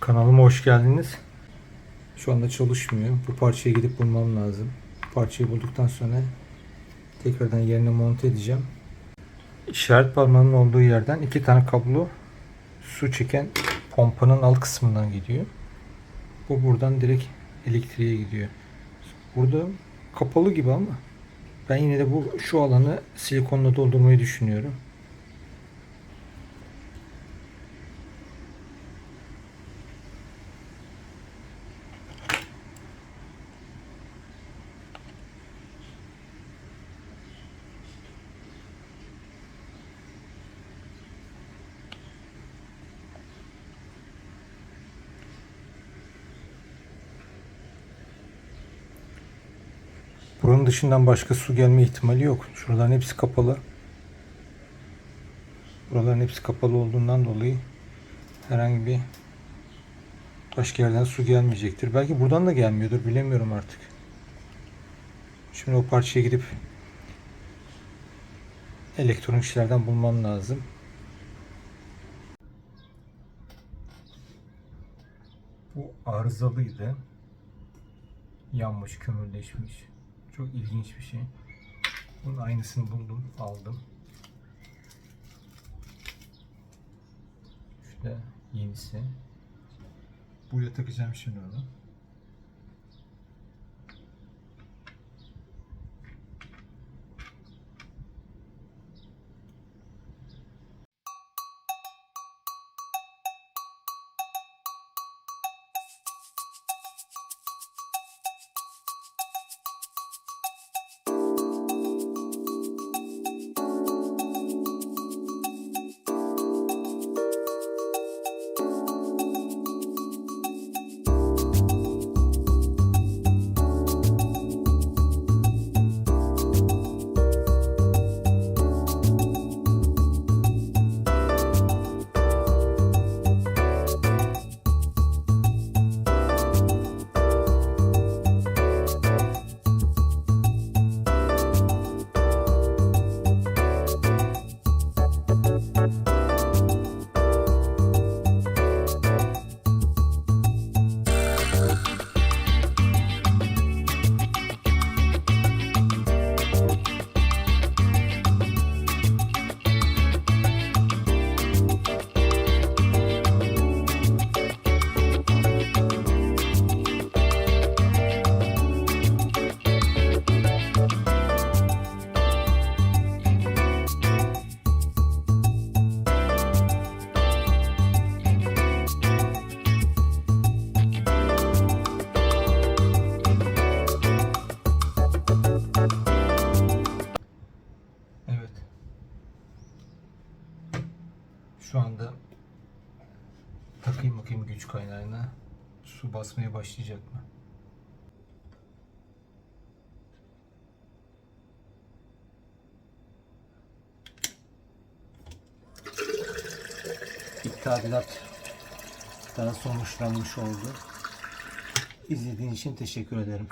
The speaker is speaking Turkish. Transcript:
Kanalıma hoş geldiniz. Şu anda çalışmıyor. Bu parçayı gidip bulmam lazım. Parçayı bulduktan sonra tekrardan yerine monte edeceğim. İşaret parmağının olduğu yerden iki tane kablo su çeken pompanın alt kısmından gidiyor. Bu buradan direkt elektriğe gidiyor. Burada kapalı gibi ama ben yine de bu şu alanı silikonla doldurmayı düşünüyorum. Buranın dışından başka su gelme ihtimali yok. Şuraların hepsi kapalı. Buraların hepsi kapalı olduğundan dolayı herhangi bir başka yerden su gelmeyecektir. Belki buradan da gelmiyordur. Bilemiyorum artık. Şimdi o parçaya gidip elektronik işlerden bulmam lazım. Bu arızalıydı. Yanmış, kömürleşmiş. Çok ilginç bir şey. Bunun aynısını buldum, aldım. Şurada yenisi. Buraya takacağım şimdi onu. Şu anda takayım bakayım güç kaynağına. Su basmaya başlayacak mı? İlk tadilat daha sonuçlanmış oldu. İzlediğin için teşekkür ederim.